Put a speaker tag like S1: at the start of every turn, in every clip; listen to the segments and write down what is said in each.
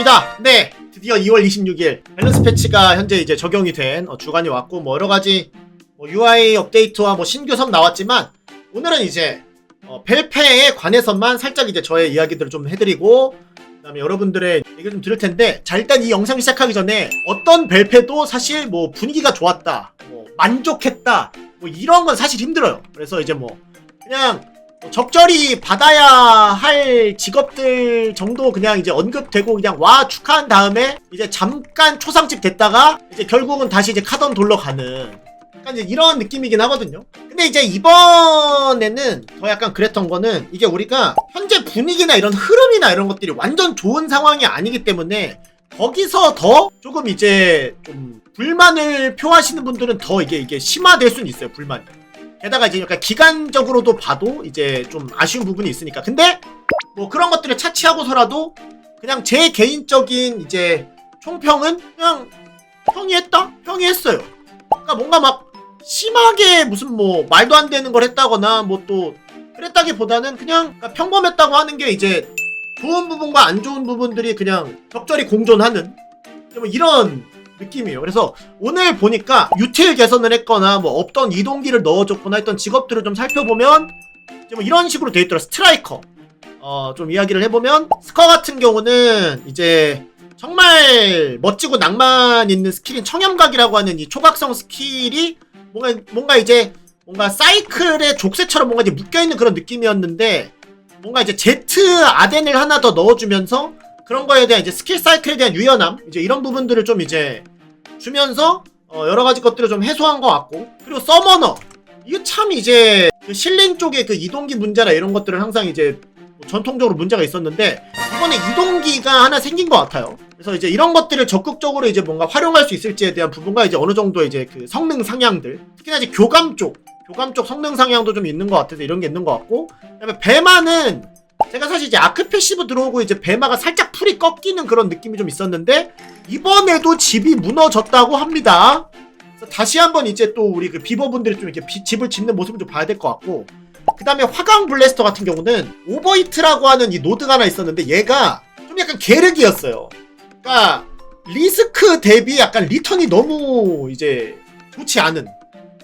S1: 반갑습니다. 네, 드디어 2월 26일 밸런스 패치가 현재 이제 적용이 된 어, 주간이 왔고 뭐 여러 가지 뭐 UI 업데이트와 뭐 신규 섬 나왔지만 오늘은 이제 어, 벨페에 관해서만 살짝 이제 저의 이야기들을 좀 해드리고 그다음에 여러분들의 얘기를 좀 들을 텐데 자 일단 이 영상 시작하기 전에 어떤 벨페도 사실 뭐 분위기가 좋았다, 뭐 만족했다, 뭐 이런 건 사실 힘들어요. 그래서 이제 뭐 그냥 뭐 적절히 받아야 할 직업들 정도 그냥 이제 언급되고 그냥 와 축하한 다음에 이제 잠깐 초상집 됐다가 이제 결국은 다시 이제 카던 돌러 가는 약간 이제 이런 느낌이긴 하거든요. 근데 이제 이번에는 더 약간 그랬던 거는 이게 우리가 현재 분위기나 이런 흐름이나 이런 것들이 완전 좋은 상황이 아니기 때문에 거기서 더 조금 이제 좀 불만을 표하시는 분들은 더 이게 이게 심화될 수는 있어요 불만이. 게다가 이제 약간 기간적으로도 봐도 이제 좀 아쉬운 부분이 있으니까. 근데 뭐 그런 것들을 차치하고서라도 그냥 제 개인적인 이제 총평은 그냥 평이 했다? 평이 했어요. 그러니까 뭔가 막 심하게 무슨 뭐 말도 안 되는 걸 했다거나 뭐 또 그랬다기보다는 그냥 그러니까 평범했다고 하는 게 이제 좋은 부분과 안 좋은 부분들이 그냥 적절히 공존하는 뭐 이런 느낌이에요. 그래서 오늘 보니까 유틸 개선을 했거나 뭐 없던 이동기를 넣어줬거나 했던 직업들을 좀 살펴보면 뭐 이런 식으로 돼 있더라. 스트라이커. 어, 좀 이야기를 해보면 스커 같은 경우는 이제 정말 멋지고 낭만 있는 스킬인 청염각이라고 하는 이 초각성 스킬이 뭔가 뭔가 이제 뭔가 사이클의 족쇄처럼 뭔가 이제 묶여있는 그런 느낌이었는데 뭔가 이제 제트 아덴을 하나 더 넣어주면서 그런 거에 대한 이제 스킬 사이클에 대한 유연함 이제 이런 부분들을 좀 이제 주면서 어, 여러 가지 것들을 좀 해소한 것 같고 그리고 서머너 이게 참 이제 그 실린 쪽의 그 이동기 문제나 이런 것들은 항상 이제 뭐 전통적으로 문제가 있었는데 이번에 이동기가 하나 생긴 것 같아요. 그래서 이제 이런 것들을 적극적으로 이제 뭔가 활용할 수 있을지에 대한 부분과 이제 어느 정도 이제 그 성능 상향들 특히나 이제 교감 쪽 교감 쪽 성능 상향도 좀 있는 것 같아서 이런 게 있는 것 같고 그다음에 배마는 제가 사실 이제 아크 패시브 들어오고 이제 배마가 살짝 풀이 꺾이는 그런 느낌이 좀 있었는데 이번에도 집이 무너졌다고 합니다. 다시 한번 이제 또 우리 그 비버분들이 좀 이렇게 비- 집을 짓는 모습을 좀 봐야 될 것 같고 그 다음에 화강 블래스터 같은 경우는 오버히트라고 하는 이 노드가 하나 있었는데 얘가 좀 약간 계륵이었어요. 그러니까 리스크 대비 약간 리턴이 너무 이제 좋지 않은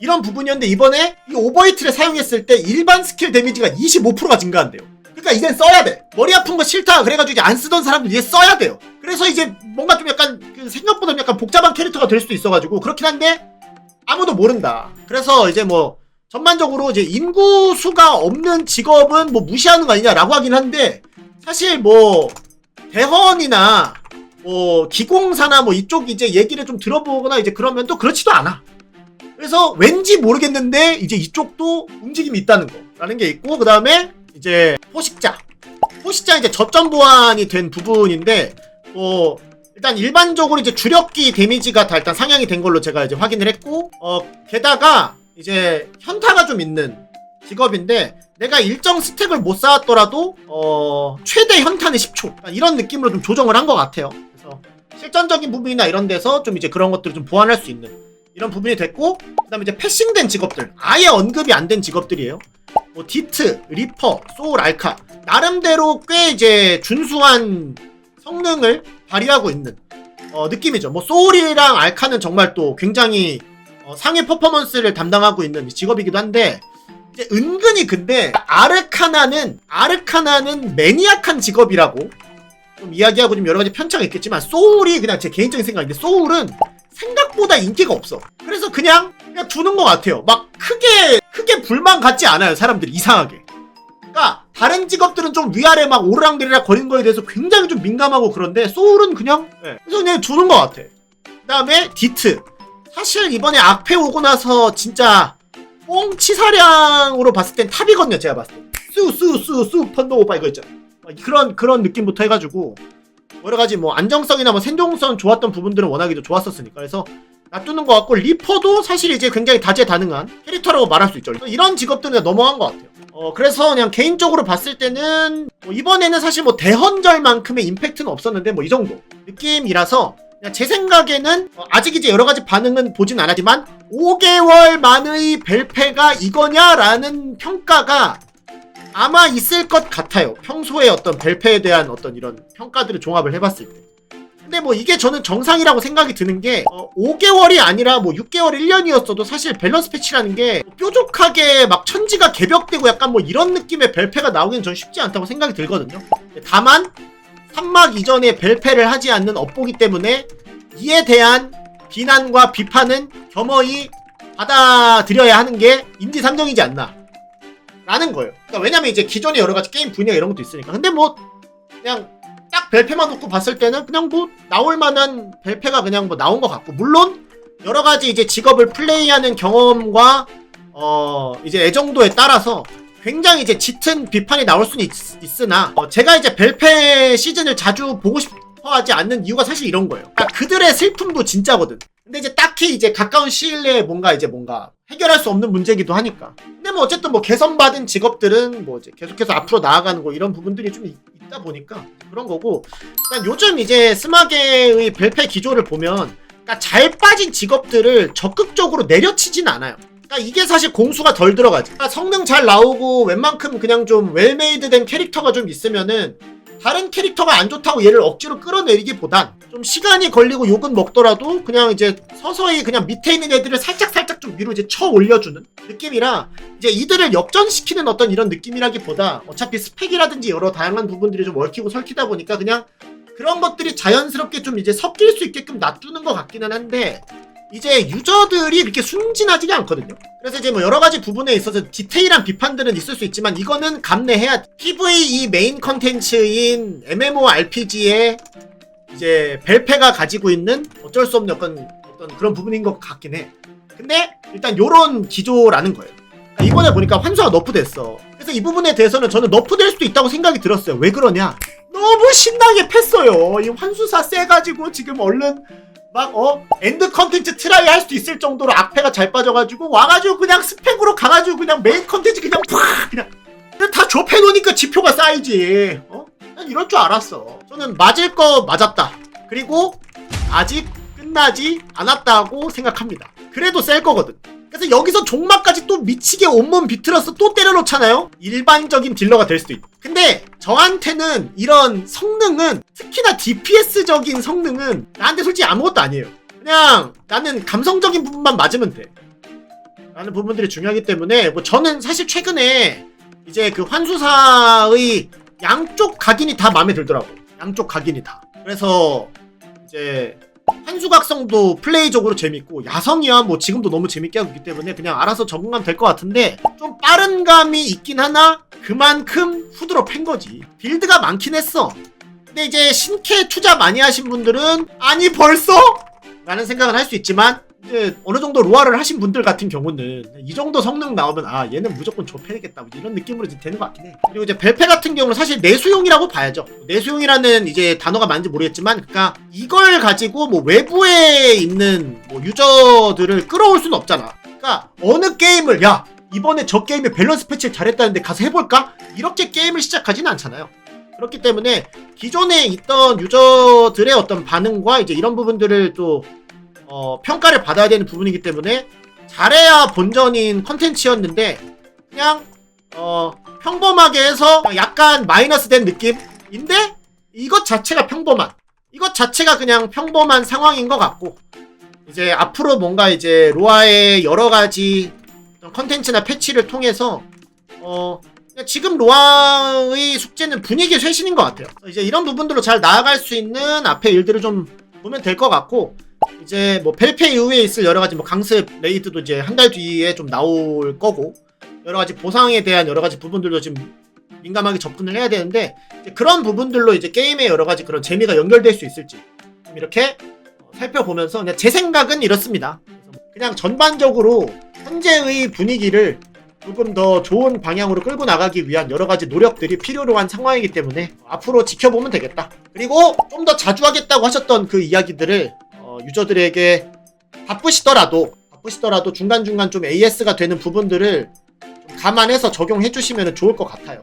S1: 이런 부분이었는데 이번에 이 오버히트를 사용했을 때 일반 스킬 데미지가 25%가 증가한대요. 그러니까 이젠 써야 돼. 머리 아픈 거 싫다. 그래가지고 이제 안 쓰던 사람들 이제 써야 돼요. 그래서 이제 뭔가 좀 약간 그 생각보다 좀 약간 복잡한 캐릭터가 될 수도 있어가지고 그렇긴 한데 아무도 모른다. 그래서 이제 뭐 전반적으로 이제 인구 수가 없는 직업은 뭐 무시하는 거 아니냐라고 하긴 한데 사실 뭐 대헌이나 뭐 기공사나 뭐 이쪽 이제 얘기를 좀 들어보거나 이제 그러면 또 그렇지도 않아. 그래서 왠지 모르겠는데 이제 이쪽도 움직임이 있다는 거라는 게 있고 그 다음에 이제 포식자 포식자 이제 저점 보완이 된 부분인데 뭐 일단 일반적으로 이제 주력기 데미지가 다 일단 상향이 된 걸로 제가 이제 확인을 했고 어 게다가 이제 현타가 좀 있는 직업인데 내가 일정 스택을 못 쌓았더라도 어 최대 현타는 10초 약간 이런 느낌으로 좀 조정을 한 것 같아요. 그래서 실전적인 부분이나 이런 데서 좀 이제 그런 것들을 좀 보완할 수 있는 이런 부분이 됐고 그다음에 이제 패싱된 직업들 아예 언급이 안 된 직업들이에요. 뭐 디트, 리퍼, 소울, 알카 나름대로 꽤 이제 준수한 성능을 발휘하고 있는 어, 느낌이죠. 뭐 소울이랑 알카는 정말 또 굉장히 어, 상위 퍼포먼스를 담당하고 있는 직업이기도 한데 이제 은근히 근데 아르카나는 아르카나는 매니악한 직업이라고 좀 이야기하고 좀 여러 가지 편차가 있겠지만 소울이 그냥 제 개인적인 생각인데 소울은 생각보다 인기가 없어. 그래서 그냥 그냥 두는 것 같아요. 막 크게 크게 불만 갖지 않아요 사람들이 이상하게. 그러니까 다른 직업들은 좀 위아래 막 오르락내리락 거리는 거에 대해서 굉장히 좀 민감하고 그런데 소울은 그냥 예, 그래서 그냥 두는 것 같아. 그다음에 디트. 사실 이번에 악패 오고 나서 진짜 뽕치사량으로 봤을 땐 탑이거든요 제가 봤을 때. 수수수수 펀더 오빠 이거 있잖아. 막 그런 그런 느낌부터 해가지고 여러 가지 뭐 안정성이나 뭐 생존성 좋았던 부분들은 워낙에도 좋았었으니까 그래서 놔두는 것 같고 리퍼도 사실 이제 굉장히 다재다능한 캐릭터라고 말할 수 있죠. 이런 직업들은 넘어간 것 같아요. 어 그래서 그냥 개인적으로 봤을 때는 뭐 이번에는 사실 뭐 대헌절만큼의 임팩트는 없었는데 뭐 이 정도 느낌이라서 그냥 제 생각에는 어, 아직 이제 여러 가지 반응은 보진 않았지만 5개월 만의 벨페가 이거냐라는 평가가 아마 있을 것 같아요. 평소에 어떤 벨페에 대한 어떤 이런 평가들을 종합을 해봤을 때. 근데 뭐 이게 저는 정상이라고 생각이 드는 게 어, 5개월이 아니라 뭐 6개월 1년이었어도 사실 밸런스 패치라는 게 뾰족하게 막 천지가 개벽되고 약간 뭐 이런 느낌의 벨패가 나오기는 전 쉽지 않다고 생각이 들거든요. 다만 3막 이전에 벨패를 하지 않는 업보기 때문에 이에 대한 비난과 비판은 겸허히 받아들여야 하는 게 인디 3정이지 않나 라는 거예요. 그러니까 왜냐면 이제 기존에 여러 가지 게임 분야 이런 것도 있으니까. 근데 뭐 그냥 딱 벨패만 놓고 봤을 때는 그냥 뭐 나올 만한 벨패가 그냥 뭐 나온 것 같고 물론 여러 가지 이제 직업을 플레이하는 경험과 어 이제 애정도에 따라서 굉장히 이제 짙은 비판이 나올 수는 있, 으나 제가 이제 벨패 시즌을 자주 보고 싶어하지 않는 이유가 사실 이런 거예요. 그러니까 그들의 슬픔도 진짜거든. 근데 이제 딱히 이제 가까운 시일 내에 뭔가 이제 뭔가 해결할 수 없는 문제기도 하니까. 근데 뭐 어쨌든 뭐 개선받은 직업들은 뭐 이제 계속해서 앞으로 나아가는 거 이런 부분들이 좀 있- 있다 보니까 그런 거고. 그러니까 요즘 이제 스마게의 벨패 기조를 보면 그러니까 잘 빠진 직업들을 적극적으로 내려치진 않아요. 그러니까 이게 사실 공수가 덜 들어가지. 그러니까 성능 잘 나오고 웬만큼 그냥 좀 웰메이드된 캐릭터가 좀 있으면은 다른 캐릭터가 안 좋다고 얘를 억지로 끌어내리기보단 좀 시간이 걸리고 욕은 먹더라도 그냥 이제 서서히 그냥 밑에 있는 애들을 살짝 살짝 좀 위로 이제 쳐 올려주는 느낌이라 이제 이들을 역전시키는 어떤 이런 느낌이라기보다 어차피 스펙이라든지 여러 다양한 부분들이 좀 얽히고 설키다 보니까 그냥 그런 것들이 자연스럽게 좀 이제 섞일 수 있게끔 놔두는 것 같기는 한데 이제 유저들이 이렇게 순진하지가 않거든요. 그래서 이제 뭐 여러 가지 부분에 있어서 디테일한 비판들은 있을 수 있지만 이거는 감내해야 돼. PVE 메인 컨텐츠인 MMORPG의 이제 벨페가 가지고 있는 어쩔 수 없는 어떤, 어떤 그런 부분인 것 같긴 해. 근데 일단 요런 기조라는 거예요. 그러니까 이번에 보니까 환수가 너프됐어. 그래서 이 부분에 대해서는 저는 너프될 수도 있다고 생각이 들었어요. 왜 그러냐? 너무 신나게 팼어요. 이 환수사 세가지고 지금 얼른 막 어 엔드 컨텐츠 트라이 할 수도 있을 정도로 악패가 잘 빠져가지고 와가지고 그냥 스펙으로 가가지고 그냥 메인 컨텐츠 그냥 팍 그냥 그냥 다 좁혀놓으니까 지표가 쌓이지. 어? 난 이럴 줄 알았어. 저는 맞을 거 맞았다. 그리고 아직 끝나지 않았다고 생각합니다. 그래도 셀 거거든. 그래서 여기서 종막까지 또 미치게 온몸 비틀어서 또 때려놓잖아요? 일반적인 딜러가 될 수도 있고. 근데 저한테는 이런 성능은 특히나 DPS적인 성능은 나한테 솔직히 아무것도 아니에요. 그냥 나는 감성적인 부분만 맞으면 돼. 라는 부분들이 중요하기 때문에 뭐 저는 사실 최근에 이제 그 환수사의 양쪽 각인이 다 마음에 들더라고. 양쪽 각인이 다. 그래서 이제 한수각성도 플레이적으로 재밌고 야성이야. 뭐 지금도 너무 재밌게 하고 있기 때문에 그냥 알아서 적응하면 될 것 같은데 좀 빠른 감이 있긴 하나? 그만큼 후드로 팬 거지. 빌드가 많긴 했어. 근데 이제 신캐 투자 많이 하신 분들은 아니 벌써? 라는 생각을 할 수 있지만 어느 정도 로아를 하신 분들 같은 경우는 이 정도 성능 나오면 아 얘는 무조건 좁혀야겠다. 뭐 이런 느낌으로 이제 되는 것 같긴 해. 그리고 이제 벨페 같은 경우는 사실 내수용이라고 봐야죠. 내수용이라는 이제 단어가 맞는지 모르겠지만 그러니까 이걸 가지고 뭐 외부에 있는 뭐 유저들을 끌어올 수는 없잖아. 그러니까 어느 게임을 야 이번에 저 게임에 밸런스 패치를 잘했다는데 가서 해볼까? 이렇게 게임을 시작하지는 않잖아요. 그렇기 때문에 기존에 있던 유저들의 어떤 반응과 이제 이런 부분들을 또 어, 평가를 받아야 되는 부분이기 때문에 잘해야 본전인 컨텐츠였는데 그냥 어, 평범하게 해서 약간 마이너스 된 느낌인데 이것 자체가 평범한 이것 자체가 그냥 평범한 상황인 것 같고 이제 앞으로 뭔가 이제 로아의 여러 가지 컨텐츠나 패치를 통해서 어 지금 로아의 숙제는 분위기 쇄신인 것 같아요. 이제 이런 부분들로 잘 나아갈 수 있는 앞에 일들을 좀 보면 될 것 같고 이제 뭐 벨페 이후에 있을 여러 가지 뭐 강습 레이드도 이제 한 달 뒤에 좀 나올 거고 여러 가지 보상에 대한 여러 가지 부분들도 지금 민감하게 접근을 해야 되는데 그런 부분들로 이제 게임의 여러 가지 그런 재미가 연결될 수 있을지 좀 이렇게 어, 살펴보면서 그냥 제 생각은 이렇습니다. 그냥 전반적으로 현재의 분위기를 조금 더 좋은 방향으로 끌고 나가기 위한 여러 가지 노력들이 필요로 한 상황이기 때문에 앞으로 지켜보면 되겠다. 그리고 좀 더 자주 하겠다고 하셨던 그 이야기들을 어, 유저들에게 바쁘시더라도 바쁘시더라도 중간중간 좀 AS가 되는 부분들을 좀 감안해서 적용해 주시면 좋을 것 같아요.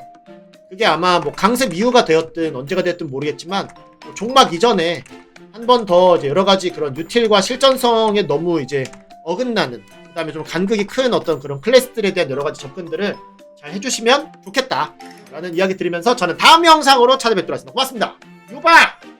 S1: 그게 아마 뭐 강습 이후가 되었든 언제가 됐든 모르겠지만 뭐 종막 이전에 한 번 더 여러 가지 그런 유틸과 실전성에 너무 이제 어긋나는 그다음에 좀 간극이 큰 어떤 그런 클래스들에 대한 여러 가지 접근들을 잘 해주시면 좋겠다. 라는 이야기 드리면서 저는 다음 영상으로 찾아뵙도록 하겠습니다. 고맙습니다. 유바!